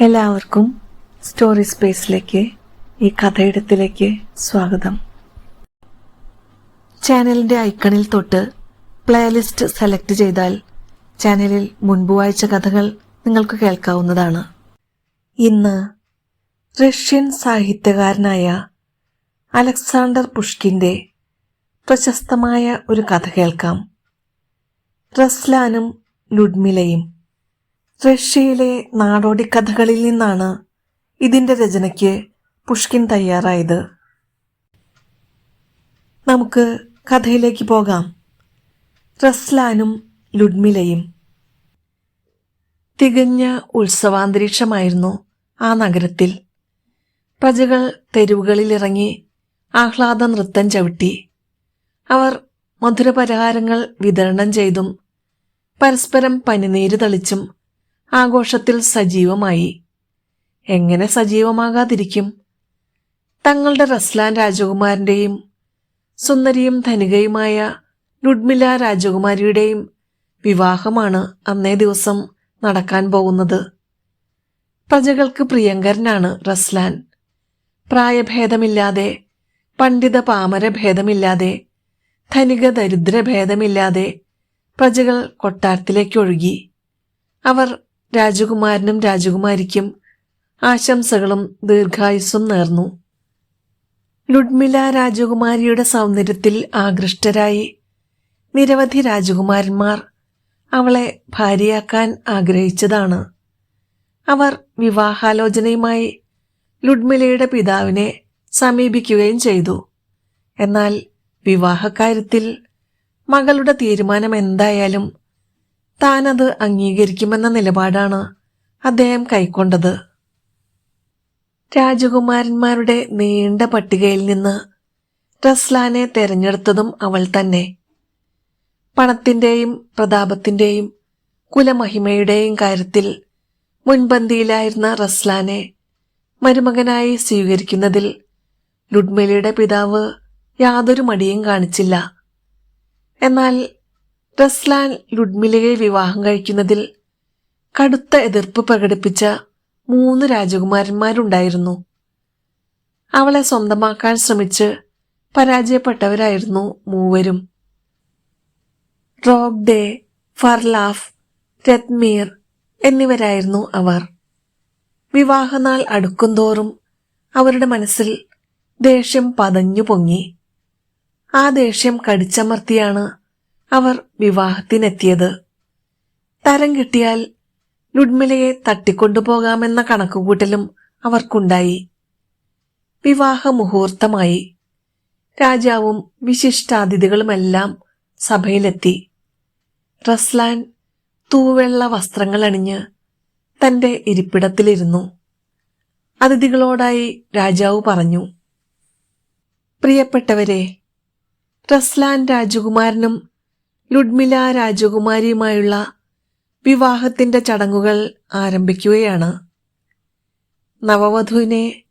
എല്ലാവർക്കും സ്റ്റോറി സ്പേസിലേക്ക് ഈ കഥയിടത്തിലേക്ക് സ്വാഗതം. ചാനലിന്റെ ഐക്കണിൽ തൊട്ട് പ്ലേലിസ്റ്റ് സെലക്ട് ചെയ്താൽ ചാനലിൽ മുൻപ് വായിച്ച കഥകൾ നിങ്ങൾക്ക് കേൾക്കാവുന്നതാണ്. ഇന്ന് റഷ്യൻ സാഹിത്യകാരനായ അലക്സാണ്ടർ പുഷ്കിന്റെ പ്രശസ്തമായ ഒരു കഥ കേൾക്കാം. റസ്ലാനും ലുഡ്മിലയും റഷ്യയിലെ നാടോടി കഥകളിൽ നിന്നാണ് ഇതിന്റെ രചനയ്ക്ക് പുഷ്കിൻ തയ്യാറായത്. നമുക്ക് കഥയിലേക്ക് പോകാം. റസ്ലാനും ലുഡ്മിലയും. തികഞ്ഞ ഉത്സവാന്തരീക്ഷമായിരുന്നു ആ നഗരത്തിൽ. പ്രജകൾ തെരുവുകളിലിറങ്ങി ആഹ്ലാദ നൃത്തം ചവിട്ടി. അവർ മധുരപലഹാരങ്ങൾ വിതരണം ചെയ്തും പരസ്പരം പനിനീര് തളിച്ചും ആഘോഷത്തിൽ സജീവമായി. എങ്ങനെ സജീവമാകാതിരിക്കും? തങ്ങളുടെ റസ്ലാൻ രാജകുമാരന്റെയും സുന്ദരിയും ധനികയുമായ ലുഡ്മില രാജകുമാരിയുടെയും വിവാഹമാണ് അന്നേ ദിവസം നടക്കാൻ പോകുന്നത്. പ്രജകൾക്ക് പ്രിയങ്കരനാണ് റസ്ലാൻ. പ്രായഭേദമില്ലാതെ പണ്ഡിത പാമര ഭേദമില്ലാതെ ധനിക ദരിദ്ര ഭേദമില്ലാതെ പ്രജകൾ കൊട്ടാരത്തിലേക്ക് ഒഴുകി. അവർ രാജകുമാരനും രാജകുമാരിക്കും ആശംസകളും ദീർഘായുസ്സും നേർന്നു. ലുഡ്മില രാജകുമാരിയുടെ സൗന്ദര്യത്തിൽ ആകൃഷ്ടരായി നിരവധി രാജകുമാരന്മാർ അവളെ ഭാര്യയാക്കാൻ ആഗ്രഹിച്ചതാണ്. അവർ വിവാഹാലോചനയുമായി ലുഡ്മിലയുടെ പിതാവിനെ സമീപിക്കുകയും ചെയ്തു. എന്നാൽ വിവാഹക്കാര്യത്തിൽ മകളുടെ തീരുമാനം എന്തായാലും താനത് അംഗീകരിക്കുമെന്ന നിലപാടാണ് അദ്ദേഹം കൈക്കൊണ്ടത്. രാജകുമാരന്മാരുടെ നീണ്ട പട്ടികയിൽ നിന്ന് റസ്ലാനെ തെരഞ്ഞെടുത്തതും അവൾ തന്നെ. പണത്തിന്റെയും പ്രതാപത്തിന്റെയും കുലമഹിമയുടെയും കാര്യത്തിൽ മുൻപന്തിയിലായിരുന്ന റസ്ലാനെ മരുമകനായി സ്വീകരിക്കുന്നതിൽ ലുഡ്മിലയുടെ പിതാവ് യാതൊരു മടിയും കാണിച്ചില്ല. എന്നാൽ റസ്ലാൻ ലുഡ്മിലയെ വിവാഹം കഴിക്കുന്നതിൽ കടുത്ത എതിർപ്പ് പ്രകടിപ്പിച്ച മൂന്ന് രാജകുമാരന്മാരുണ്ടായിരുന്നു. അവളെ സ്വന്തമാക്കാൻ ശ്രമിച്ച് പരാജയപ്പെട്ടവരായിരുന്നു മൂവരും. റോഗ്ഡേ ഫർലാഫ് രത്മീർ എന്നിവരായിരുന്നു അവർ. വിവാഹനാൾ അടുക്കുംതോറും അവരുടെ മനസ്സിൽ ദേഷ്യം പതഞ്ഞു പൊങ്ങി ആ ദേഷ്യം കടിച്ചമർത്തിയാണ് അവർ വിവാഹത്തിനെത്തിയത്. തരം കിട്ടിയാൽ ലുഡ്മിലയെ തട്ടിക്കൊണ്ടുപോകാമെന്ന കണക്കുകൂട്ടലും അവർക്കുണ്ടായി. വിവാഹ മുഹൂർത്തമായി രാജാവും വിശിഷ്ടാതിഥികളുമെല്ലാം സഭയിലെത്തി. റസ്ലാൻ തൂവെള്ള വസ്ത്രങ്ങൾ അണിഞ്ഞ് തന്റെ ഇരിപ്പിടത്തിലിരുന്നു. അതിഥികളോടായി രാജാവ് പറഞ്ഞു പ്രിയപ്പെട്ടവരെ റസ്ലാൻ രാജകുമാരനും ലുഡ്മില രാജകുമാരിയുമായുള്ള വിവാഹത്തിന്റെ ചടങ്ങുകൾ ആരംഭിക്കുകയാണ്. നവവധുവിനെ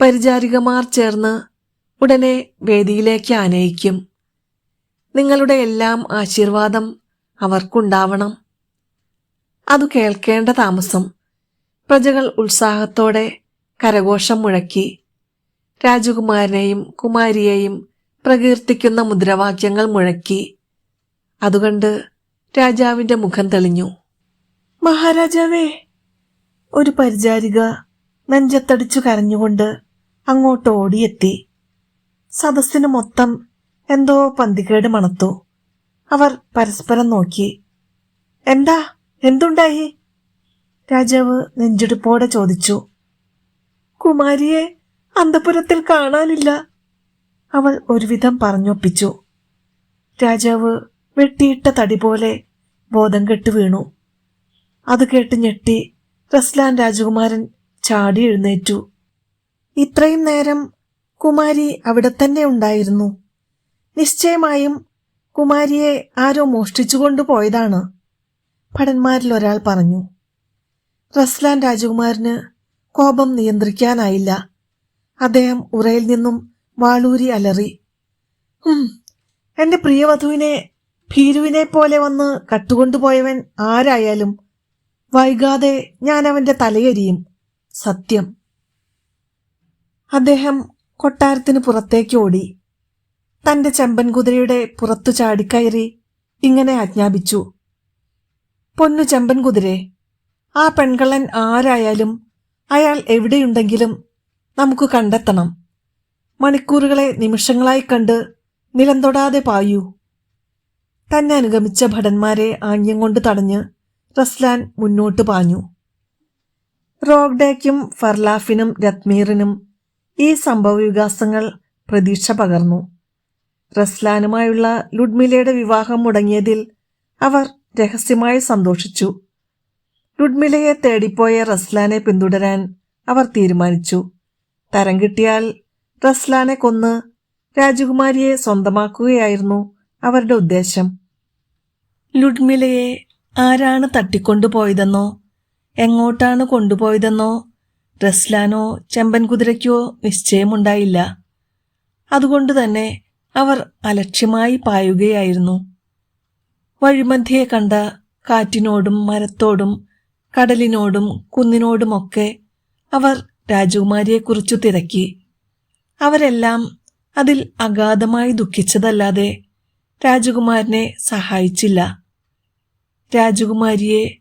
പരിചാരികമാർ ചേർന്ന് ഉടനെ വേദിയിലേക്ക് ആനയിക്കും. നിങ്ങളുടെ എല്ലാം ആശീർവാദം അവർക്കുണ്ടാവണം. അതു കേൾക്കേണ്ട താമസം. പ്രജകൾ ഉത്സാഹത്തോടെ കരഘോഷം മുഴക്കി രാജകുമാരനെയും കുമാരിയെയും പ്രകീർത്തിക്കുന്ന മുദ്രാവാക്യങ്ങൾ മുഴക്കി അതുകണ്ട് രാജാവിന്റെ മുഖം തെളിഞ്ഞു. മഹാരാജാവേ ഒരു പരിചാരിക നെഞ്ചത്തടിച്ചു കരഞ്ഞുകൊണ്ട് അങ്ങോട്ട് ഓടിയെത്തി. സദസ്സിന് മൊത്തം എന്തോ പന്തികേട് മണത്തു. അവർ പരസ്പരം നോക്കി. എന്താ? എന്തുണ്ടായി? രാജാവ് നെഞ്ചെടുപ്പോടെ ചോദിച്ചു. കുമാരിയെ അന്തപുരത്തിൽ കാണാനില്ല. അവൾ ഒരുവിധം പറഞ്ഞൊപ്പിച്ചു. രാജാവ് വെട്ടിയിട്ട തടി പോലെ ബോധം കെട്ട് വീണു. അത് കേട്ട് ഞെട്ടി റസ്ലാൻ രാജകുമാരൻ ചാടി എഴുന്നേറ്റു. ഇത്രയും നേരം കുമാരി അവിടെ തന്നെ ഉണ്ടായിരുന്നു. നിശ്ചയമായും കുമാരിയെ ആരോ മോഷ്ടിച്ചുകൊണ്ടു പോയതാണ് ഭടന്മാരിൽ ഒരാൾ പറഞ്ഞു. റസ്ലാൻ രാജകുമാരന് കോപം നിയന്ത്രിക്കാനായില്ല. അദ്ദേഹം ഉറയിൽ നിന്നും വാളൂരി അലറി "ഹും, എന്റെ പ്രിയവധുവിനെ ഭീരുവിനെ പോലെ വന്ന് കട്ടുകൊണ്ടുപോയവൻ ആരായാലും വൈകാതെ ഞാൻ അവന്റെ തലയെരിയും. സത്യം. അദ്ദേഹം കൊട്ടാരത്തിന് പുറത്തേക്ക് ഓടി. തന്റെ ചെമ്പൻ കുതിരയുടെ പുറത്തു ചാടിക്കയറി ഇങ്ങനെ ആജ്ഞാപിച്ചു. പൊന്നു ചെമ്പൻ കുതിരെ ആ പെൺകള്ളൻ ആരായാലും അയാൾ എവിടെയുണ്ടെങ്കിലും നമുക്ക് കണ്ടെത്തണം. മണിക്കൂറുകളെ നിമിഷങ്ങളായി കണ്ട് നിലം തൊടാതെ പായൂ. തന്നെ അനുഗമിച്ച ഭടന്മാരെ ആംഗ്യം കൊണ്ട് തടഞ്ഞ് റസ്ലാൻ മുന്നോട്ട് പാഞ്ഞു. റോഗ്ഡേക്കും ഫർലാഫിനും രത്മീറിനും ഈ സംഭവവികാസങ്ങൾ പ്രതീക്ഷ പകർന്നു. റസ്ലാനുമായുള്ള ലുഡ്മിലയുടെ വിവാഹം മുടങ്ങിയതിൽ അവർ രഹസ്യമായി സന്തോഷിച്ചു. ലുഡ്മിലയെ തേടിപ്പോയ റസ്ലാനെ പിന്തുടരാൻ അവർ തീരുമാനിച്ചു. തരം കിട്ടിയാൽ റസ്ലാനെ കൊന്ന് രാജകുമാരിയെ സ്വന്തമാക്കുകയായിരുന്നു അവരുടെ ഉദ്ദേശം? ലുഡ്മിലയെ ആരാണ് തട്ടിക്കൊണ്ടുപോയതെന്നോ? എങ്ങോട്ടാണ് കൊണ്ടുപോയതെന്നോ? റസ്ലാനോ ചെമ്പൻ കുതിരയ്ക്കോ നിശ്ചയമുണ്ടായില്ല. അതുകൊണ്ട് തന്നെ അവർ അലക്ഷ്യമായി പായുകയായിരുന്നു. വഴിമധ്യയെ കണ്ട കാറ്റിനോടും മരത്തോടും കടലിനോടും കുന്നിനോടുമൊക്കെ അവർ രാജകുമാരിയെക്കുറിച്ചു തിരക്കി. അവരെല്ലാം അതിൽ അഗാധമായി ദുഃഖിച്ചതല്ലാതെ രാജകുമാരനെ സഹായിച്ചില്ല. രാജകുമാരിയെ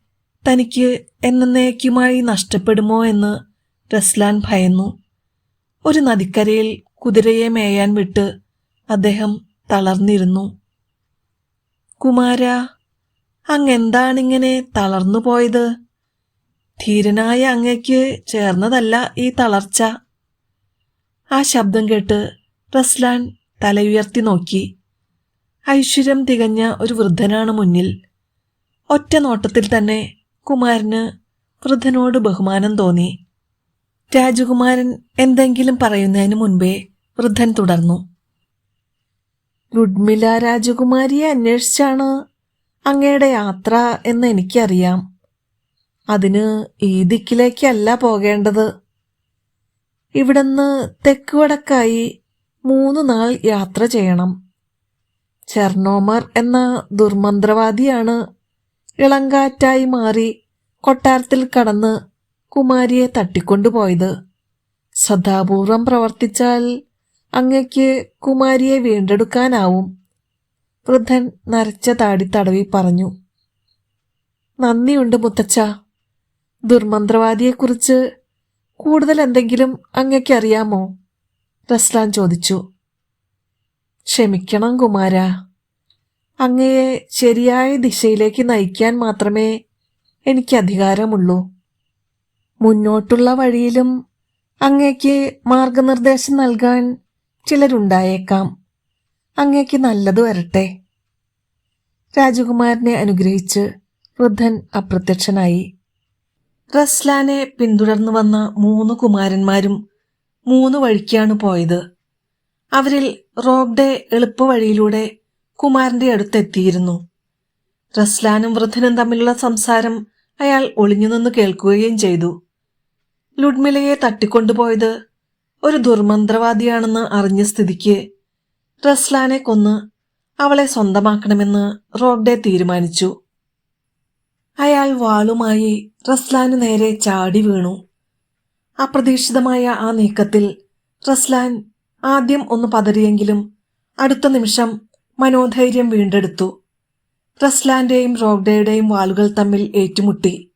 തനിക്ക് എന്നേക്കുമായി നഷ്ടപ്പെടുമോ എന്ന് റസ്ലാൻ ഭയന്നു. ഒരു നദിക്കരയിൽ കുതിരയെ മേയാൻ വിട്ട് അദ്ദേഹം തളർന്നിരുന്നു. കുമാര അങ്ങെന്താണിങ്ങനെ തളർന്നു പോയത്? ധീരനായ അങ്ങയ്ക്ക് ചേർന്നതല്ല ഈ തളർച്ച. ആ ശബ്ദം കേട്ട് റസ്ലാൻ തലയുയർത്തി നോക്കി. ഐശ്വര്യം തികഞ്ഞ ഒരു വൃദ്ധനാണ് മുന്നിൽ. ഒറ്റ നോട്ടത്തിൽ തന്നെ കുമാരന് വൃദ്ധനോട് ബഹുമാനം തോന്നി. രാജകുമാരൻ എന്തെങ്കിലും പറയുന്നതിന് മുൻപേ വൃദ്ധൻ തുടർന്നു. ലുഡ്മില രാജകുമാരിയെ അന്വേഷിച്ചാണ് അങ്ങയുടെ യാത്ര എന്ന് എനിക്കറിയാം. അതിന് ഈ ദിക്കിലേക്കല്ല പോകേണ്ടത്. ഇവിടുന്ന് തെക്ക് വടക്കായി മൂന്ന് നാൾ യാത്ര ചെയ്യണം. ചെർണോമർ എന്ന ദുർമന്ത്രവാദിയാണ് ഇളങ്കാറ്റായി മാറി കൊട്ടാരത്തിൽ കടന്ന് കുമാരിയെ തട്ടിക്കൊണ്ടുപോയത്. ശ്രദ്ധാപൂർവം പ്രവർത്തിച്ചാൽ അങ്ങയ്ക്ക് കുമാരിയെ വീണ്ടെടുക്കാനാവും. വൃദ്ധൻ നരച്ച താടി തടവി പറഞ്ഞു നന്ദിയുണ്ട് മുത്തച്ഛ. ദുർമന്ത്രവാദിയെക്കുറിച്ച് കൂടുതൽ എന്തെങ്കിലും അങ്ങയ്ക്ക് അറിയാമോ? റസ്ലാൻ ചോദിച്ചു. ക്ഷമിക്കണം കുമാര. അങ്ങയെ ശരിയായ ദിശയിലേക്ക് നയിക്കാൻ മാത്രമേ എനിക്ക് അധികാരമുള്ളൂ. മുന്നോട്ടുള്ള വഴിയിലും അങ്ങയ്ക്ക് മാർഗനിർദ്ദേശം നൽകാൻ ചിലരുണ്ടായേക്കാം. അങ്ങയ്ക്ക് നല്ലത് വരട്ടെ. രാജകുമാരനെ അനുഗ്രഹിച്ച് വൃദ്ധൻ അപ്രത്യക്ഷനായി. റസ്ലാനെ പിന്തുടർന്നു വന്ന മൂന്ന് കുമാരന്മാരും മൂന്ന് വഴിക്കാണ് പോയത്. അവരിൽ റോഗ്ഡെ എളുപ്പവഴിയിലൂടെ കുമാരന്റെ അടുത്തെത്തിയിരുന്നു. റസ്ലാനും വൃദ്ധനും തമ്മിലുള്ള സംസാരം അയാൾ ഒളിഞ്ഞുനിന്ന് കേൾക്കുകയും ചെയ്തു. ലുഡ്മിലയെ തട്ടിക്കൊണ്ടുപോയത് ഒരു ദുർമന്ത്രവാദിയാണെന്ന് അറിഞ്ഞ സ്ഥിതിക്ക് റസ്ലാനെ കൊന്ന് അവളെ സ്വന്തമാക്കണമെന്ന് റോഗ്ഡെ തീരുമാനിച്ചു. അയാൾ വാളുമായി റസ്ലാന് നേരെ ചാടി വീണു. അപ്രതീക്ഷിതമായ ആ നീക്കത്തിൽ റസ്ലാൻ ആദ്യം ഒന്ന് പതറിയെങ്കിലും അടുത്ത നിമിഷം മനോധൈര്യം വീണ്ടെടുത്തു. റസ്ലാൻഡേയും റോഗ്ഡയുടെയും വാളുകൾ തമ്മിൽ ഏറ്റുമുട്ടി.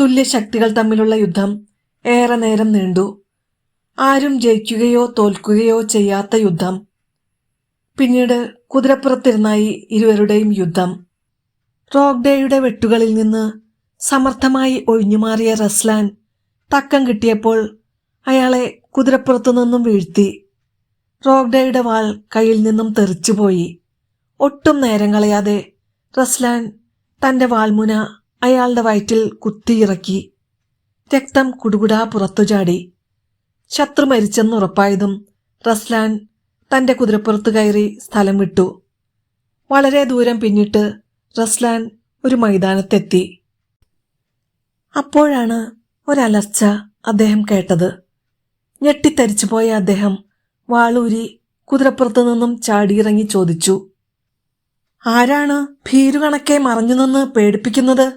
തുല്യ ശക്തികൾ തമ്മിലുള്ള യുദ്ധം ഏറെ നേരം നീണ്ടു. ആരും ജയിക്കുകയോ തോൽക്കുകയോ ചെയ്യാത്ത യുദ്ധം. പിന്നീട് കുതിരപ്പുറത്തിരുന്നായി ഇരുവരുടെയും യുദ്ധം. റോഗ്ഡേയുടെ വെട്ടുകളിൽ നിന്ന് സമർത്ഥമായി ഒഴിഞ്ഞുമാറിയ റസ്ലാൻ തക്കം കിട്ടിയപ്പോൾ അയാളെ കുതിരപ്പുറത്തു നിന്നും വീഴ്ത്തി. റോഗ്ഡയുടെ വാൾ കയ്യിൽ നിന്നും തെറിച്ചുപോയി. ഒട്ടും നേരം കളയാതെ റസ്ലാൻ തന്റെ വാൾമുന അയാളുടെ വയറ്റിൽ കുത്തിയിറക്കി. രക്തം കുടുകുടാ പുറത്തു ചാടി ശത്രു മരിച്ചെന്നുറപ്പായതും റസ്ലാൻ തന്റെ കുതിരപ്പുറത്ത് കയറി സ്ഥലം വിട്ടു. വളരെ ദൂരം പിന്നിട്ട് റസ്ലാൻ ഒരു മൈതാനത്തെത്തി. അപ്പോഴാണ് ഒരലർച്ച അദ്ദേഹം കേട്ടത്. ഞെട്ടിത്തരിച്ചുപോയ അദ്ദേഹം വാളൂരി കുതിരപ്പുറത്തു നിന്നും ചാടിയിറങ്ങി ചോദിച്ചു ആരാണ് ഭീരുകണക്കെ മറഞ്ഞു നിന്ന് പേടിപ്പിക്കുന്നത്?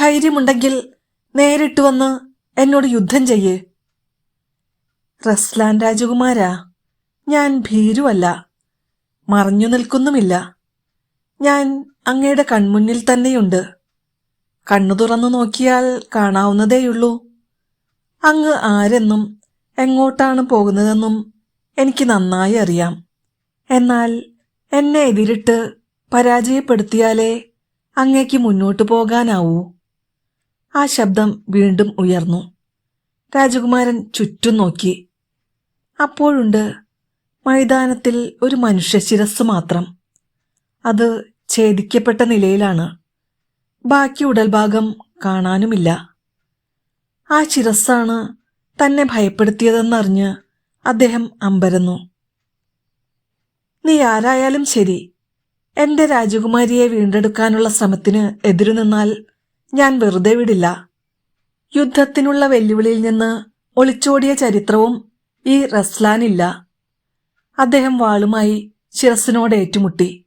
ധൈര്യമുണ്ടെങ്കിൽ നേരിട്ട് വന്ന് എന്നോട് യുദ്ധം ചെയ്യേ. റസ്ലാൻ രാജകുമാരാ ഞാൻ ഭീരുവല്ല മറഞ്ഞു നിൽക്കുന്നുമില്ല. ഞാൻ അങ്ങയുടെ കൺമുന്നിൽ തന്നെയുണ്ട്. കണ്ണു തുറന്നു നോക്കിയാൽ കാണാവുന്നതേയുള്ളൂ. അങ്ങ് ആരെന്നും എങ്ങോട്ടാണ് പോകുന്നതെന്നും എനിക്ക് നന്നായി അറിയാം. എന്നാൽ എന്നെ എതിരിട്ട് പരാജയപ്പെടുത്തിയാലേ അങ്ങേക്ക് മുന്നോട്ട് പോകാനാവൂ. ആ ശബ്ദം വീണ്ടും ഉയർന്നു. രാജകുമാരൻ ചുറ്റും നോക്കി. അപ്പോഴുണ്ട് മൈതാനത്തിൽ ഒരു മനുഷ്യ ശിരസ് മാത്രം. അത് ഛേദിക്കപ്പെട്ട നിലയിലാണ്. ബാക്കി ഉടൽഭാഗം കാണാനുമില്ല. ആ ശിരസ്സാണ് തന്നെ ഭയപ്പെടുത്തിയതെന്നറിഞ്ഞ് അദ്ദേഹം അമ്പരന്നു. നീ ആരായാലും ശരി. എന്റെ രാജകുമാരിയെ വീണ്ടെടുക്കാനുള്ള ശ്രമത്തിന് എതിരു നിന്നാൽ ഞാൻ വെറുതെ വിടില്ല. യുദ്ധത്തിനുള്ള വെല്ലുവിളിയിൽ നിന്ന് ഒളിച്ചോടിയ ചരിത്രവും ഈ റസ്ലാനില്ല അദ്ദേഹം വാളുമായി ശിരസിനോട് ഏറ്റുമുട്ടി.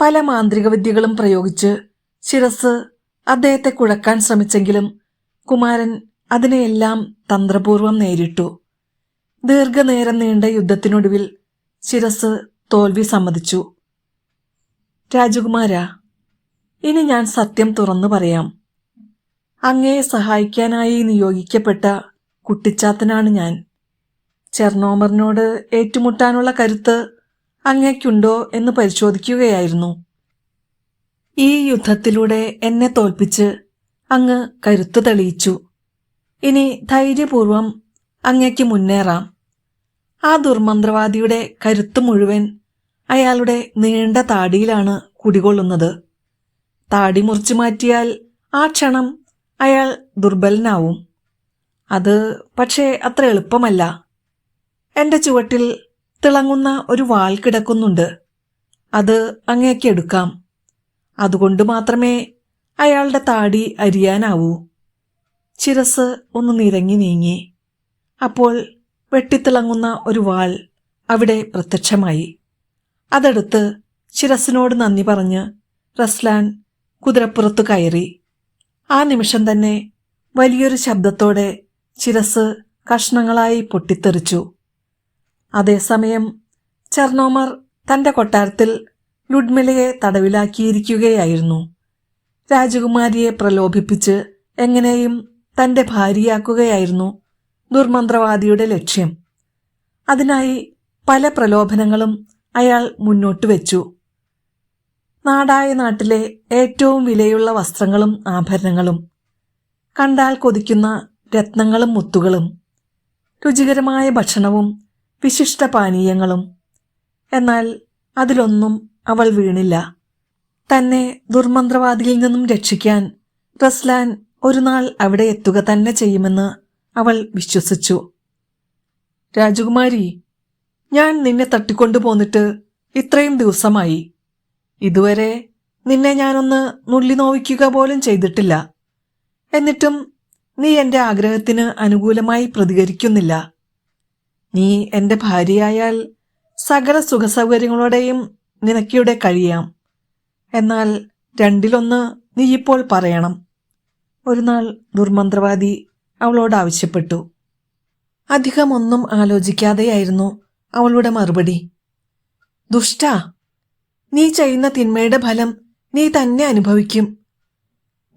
പല മാന്ത്രിക വിദ്യകളും പ്രയോഗിച്ച് ശിരസ് അദ്ദേഹത്തെ കുഴക്കാൻ ശ്രമിച്ചെങ്കിലും കുമാരൻ അതിനെയെല്ലാം തന്ത്രപൂർവം നേരിട്ടു. ദീർഘനേരം നീണ്ട യുദ്ധത്തിനൊടുവിൽ ശിരസ് തോൽവി സമ്മതിച്ചു. രാജകുമാര ഇനി ഞാൻ സത്യം തുറന്നു പറയാം. അങ്ങയെ സഹായിക്കാനായി നിയോഗിക്കപ്പെട്ട കുട്ടിച്ചാത്തനാണ് ഞാൻ. ചെർണോമറിനോട് ഏറ്റുമുട്ടാനുള്ള കരുത്ത് അങ്ങയ്ക്കുണ്ടോ എന്ന് പരിശോധിക്കുകയായിരുന്നു. ഈ യുദ്ധത്തിലൂടെ എന്നെ തോൽപ്പിച്ച് അങ്ങ് കരുത്ത് തെളിയിച്ചു. ഇനി ധൈര്യപൂർവം അങ്ങയ്ക്ക് മുന്നേറാം. ആ ദുർമന്ത്രവാദിയുടെ കരുത്ത് മുഴുവൻ അയാളുടെ നീണ്ട താടിയിലാണ് കുടികൊള്ളുന്നത്. താടി മുറിച്ചു മാറ്റിയാൽ ആ ക്ഷണം അയാൾ ദുർബലനാവും. അത് പക്ഷേ അത്ര എളുപ്പമല്ല. എന്റെ ചുവട്ടിൽ തിളങ്ങുന്ന ഒരു വാൾ കിടക്കുന്നുണ്ട്. അത് അങ്ങേക്ക് എടുക്കാം. അതുകൊണ്ട് മാത്രമേ അയാളുടെ താടി അരിയാനാവൂ. ചിരസ് ഒന്ന് നിരങ്ങി നീങ്ങി. അപ്പോൾ വെട്ടിത്തിളങ്ങുന്ന ഒരു വാൾ അവിടെ പ്രത്യക്ഷമായി. അതെടുത്ത് ശിരസിനോട് നന്ദി പറഞ്ഞ് റസ്ലാൻ കുതിരപ്പുറത്ത് കയറി. ആ നിമിഷം തന്നെ വലിയൊരു ശബ്ദത്തോടെ ശിരസ് കഷ്ണങ്ങളായി പൊട്ടിത്തെറിച്ചു. അതേസമയം ചെർണോമർ തന്റെ കൊട്ടാരത്തിൽ ലുഡ്മിലയെ തടവിലാക്കിയിരിക്കുകയായിരുന്നു. രാജകുമാരിയെ പ്രലോഭിപ്പിച്ച് എങ്ങനെയും തന്റെ ഭാര്യയാക്കുകയായിരുന്നു ദുർമന്ത്രവാദിയുടെ ലക്ഷ്യം. അതിനായി പല പ്രലോഭനങ്ങളും അയാൾ മുന്നോട്ട് വെച്ചു. നാടായ നാട്ടിലെ ഏറ്റവും വിലയുള്ള വസ്ത്രങ്ങളും ആഭരണങ്ങളും കണ്ടാൽ കൊതിക്കുന്ന രത്നങ്ങളും മുത്തുകളും രുചികരമായ ഭക്ഷണവും വിശിഷ്ട പാനീയങ്ങളും. എന്നാൽ അതിലൊന്നും അവൾ വീണില്ല. തന്നെ ദുർമന്ത്രവാദിയിൽ നിന്നും രക്ഷിക്കാൻ റസ്ലാൻ ഒരു നാൾ അവിടെ എത്തുക തന്നെ ചെയ്യുമെന്ന് അവൾ വിശ്വസിച്ചു. രാജകുമാരി ഞാൻ നിന്നെ തട്ടിക്കൊണ്ടുപോന്നിട്ട് ഇത്രയും ദിവസമായി. ഇതുവരെ നിന്നെ ഞാനൊന്ന് നുള്ളി നോവിക്കുക പോലും ചെയ്തിട്ടില്ല. എന്നിട്ടും നീ എന്റെ ആഗ്രഹത്തിന് അനുകൂലമായി പ്രതികരിക്കുന്നില്ല. നീ എന്റെ ഭാര്യയായാൽ സകല സുഖസൗകര്യങ്ങളോടെയും നിനക്കിവിടെ കഴിയാം. എന്നാൽ രണ്ടിലൊന്ന് നീ ഇപ്പോൾ പറയണം. ഒരു നാൾ ദുർമന്ത്രവാദി അവളോട് ആവശ്യപ്പെട്ടു. അധികമൊന്നും ആലോചിക്കാതെയായിരുന്നു അവളുടെ മറുപടി. ദുഷ്ട നീ ചെയ്യുന്ന തിന്മയുടെ ഫലം നീ തന്നെ അനുഭവിക്കും.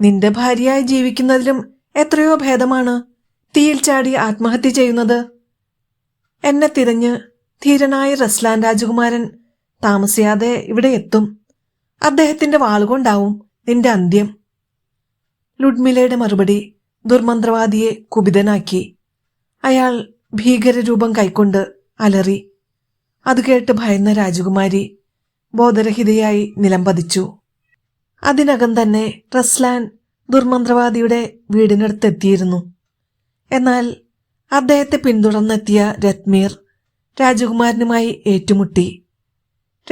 നിന്റെ ഭാര്യയായി ജീവിക്കുന്നതിലും എത്രയോ ഭേദമാണ് തീയിൽ ചാടി ആത്മഹത്യ ചെയ്യുന്നത്. എന്നെ തിരഞ്ഞ് ധീരനായ റസ്ലാൻ രാജകുമാരൻ താമസിയാതെ ഇവിടെ എത്തും. അദ്ദേഹത്തിന്റെ വാളുകൊണ്ടാവും നിന്റെ അന്ത്യം. ലുഡ്മിലയുടെ മറുപടി ദുർമന്ത്രവാദിയെ കുപിതനാക്കി. അയാൾ ഭീകരരൂപം കൈക്കൊണ്ട് അലറി. അത് കേട്ട് ഭയന്ന രാജകുമാരി ബോധരഹിതയായി നിലംപതിച്ചു. അതിനകം തന്നെ റസ്ലാൻ ദുർമന്ത്രവാദിയുടെ വീടിനടുത്തെത്തിയിരുന്നു. എന്നാൽ അദ്ദേഹത്തെ പിന്തുടർന്നെത്തിയ രത്മീർ രാജകുമാരനുമായി ഏറ്റുമുട്ടി.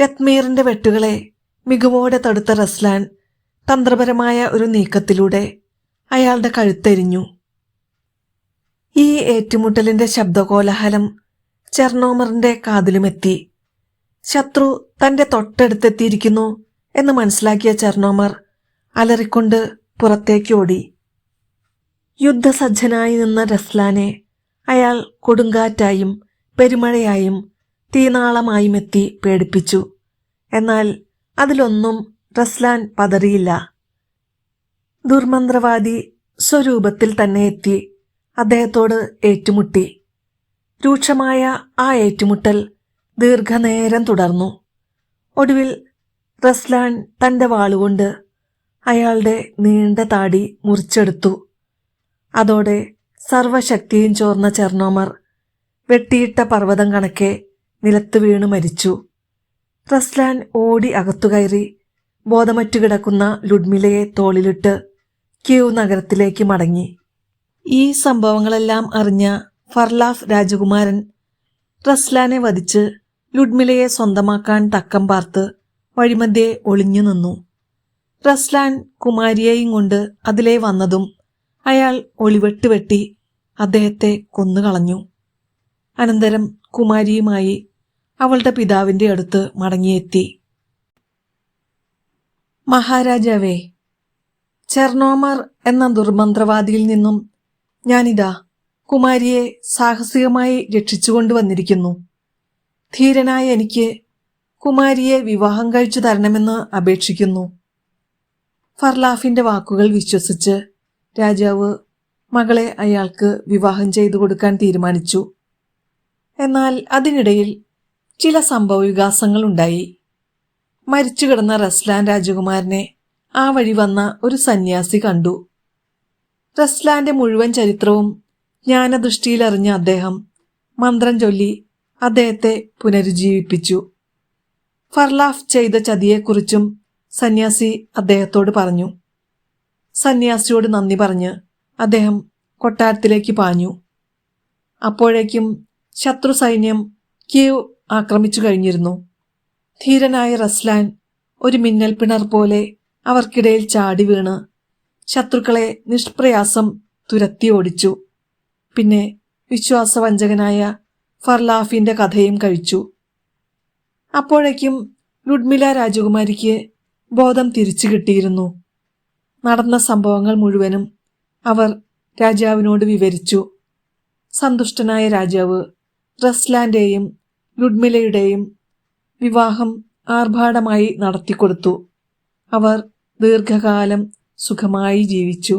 രത്മീറിന്റെ വെട്ടുകളെ മികവോടെ തടുത്ത റസ്ലാൻ തന്ത്രപരമായ ഒരു നീക്കത്തിലൂടെ അയാളുടെ കഴുത്തെരിഞ്ഞു. ഈ ഏറ്റുമുട്ടലിന്റെ ശബ്ദകോലാഹലം ചെർണോമറിന്റെ കാതിലുമെത്തി. ശത്രു തന്റെ തൊട്ടടുത്തെത്തിയിരിക്കുന്നു എന്ന് മനസ്സിലാക്കിയ ചെർണോമർ അലറിക്കൊണ്ട് പുറത്തേക്ക് ഓടി യുദ്ധസജ്ജനായി നിന്ന റസ്ലാനെ അയാൾ കൊടുങ്കാറ്റായും പെരുമഴയായും തീനാളമായും എത്തി പേടിപ്പിച്ചു. എന്നാൽ അതിലൊന്നും റസ്ലാൻ പതറിയില്ല. ദുർമന്ത്രവാദി സ്വരൂപത്തിൽ തന്നെ എത്തി. അദ്ദേഹത്തോട് ഏറ്റുമുട്ടി. രൂക്ഷമായ ആ ഏറ്റുമുട്ടൽ ദീർഘനേരം തുടർന്നു. ഒടുവിൽ റസ്ലാൻ തന്റെ വാളുകൊണ്ട് അയാളുടെ നീണ്ട താടി മുറിച്ചെടുത്തു. അതോടെ സർവശക്തിയും ചോർന്ന ചെർണോമർ വെട്ടിയിട്ട പർവതം കണക്കെ നിലത്തു വീണു മരിച്ചു. റസ്ലാൻ ഓടി അകത്തു കയറി ബോധമറ്റു കിടക്കുന്ന ലുഡ്മിലയെ തോളിലിട്ട് ക്യൂ നഗരത്തിലേക്ക് മടങ്ങി. ഈ സംഭവങ്ങളെല്ലാം അറിഞ്ഞ ഫർലാഫ് രാജകുമാരൻ റസ്ലാനെ വധിച്ച് ലുഡ്മിലയെ സ്വന്തമാക്കാൻ തക്കം പാർത്ത് വഴിമധ്യേ ഒളിഞ്ഞു നിന്നു. റസ്ലാൻ കുമാരിയെയും കൊണ്ട് അതിലേ വന്നതും അയാൾ ഒളിവെട്ട് വെട്ടി അദ്ദേഹത്തെ കൊന്നുകളഞ്ഞു. അനന്തരം കുമാരിയുമായി അവളുടെ പിതാവിന്റെ അടുത്ത് മടങ്ങിയെത്തി. മഹാരാജാവേ ചെർണോമർ എന്ന ദുർമന്ത്രവാദിയിൽ നിന്നും ഞാനിതാ കുമാരിയെ സാഹസികമായി രക്ഷിച്ചുകൊണ്ടുവന്നിരിക്കുന്നു. ധീരനായ എനിക്ക് കുമാരിയെ വിവാഹം കഴിച്ചു തരണമെന്ന് അപേക്ഷിക്കുന്നു. ഫർലാഫിന്റെ വാക്കുകൾ വിശ്വസിച്ച് രാജാവ് മകളെ അയാൾക്ക് വിവാഹം ചെയ്തു കൊടുക്കാൻ തീരുമാനിച്ചു. എന്നാൽ അതിനിടയിൽ ചില സംഭവവികാസങ്ങൾ ഉണ്ടായി മരിച്ചു കിടന്ന റസ്ലാൻ രാജകുമാരനെ ആ വഴി വന്ന ഒരു സന്യാസി കണ്ടു. റസ്ലാന്റെ മുഴുവൻ ചരിത്രവും ജ്ഞാനദൃഷ്ടിയിലറിഞ്ഞ അദ്ദേഹം മന്ത്രം ചൊല്ലി അദ്ദേഹത്തെ പുനരുജ്ജീവിപ്പിച്ചു. ഫർലാഫ് ചെയ്ത ചതിയെക്കുറിച്ചും സന്യാസി അദ്ദേഹത്തോട് പറഞ്ഞു. സന്യാസിയോട് നന്ദി പറഞ്ഞ് അദ്ദേഹം കൊട്ടാരത്തിലേക്ക് പാഞ്ഞു. അപ്പോഴേക്കും ശത്രു സൈന്യം കീവ് ആക്രമിച്ചു കഴിഞ്ഞിരുന്നു. ധീരനായ റസ്ലാൻ ഒരു മിന്നൽ പിണർ പോലെ അവർക്കിടയിൽ ചാടി വീണ് ശത്രുക്കളെ നിഷ്പ്രയാസം തുരത്തി ഓടിച്ചു. പിന്നെ വിശ്വാസവഞ്ചകനായ ഫർലാഫിന്റെ കഥയും കഴിച്ചു. അപ്പോഴേക്കും ലുഡ്മില രാജകുമാരിക്ക് ബോധം തിരിച്ചു കിട്ടിയിരുന്നു. നടന്ന സംഭവങ്ങൾ മുഴുവനും അവർ രാജാവിനോട് വിവരിച്ചു. സന്തുഷ്ടനായ രാജാവ് റസ്ലാന്റെയും ലുഡ്മിലയുടെയും വിവാഹം ആർഭാടമായി നടത്തിക്കൊടുത്തു. അവർ ദീർഘകാലം സുഖമായി ജീവിച്ചു.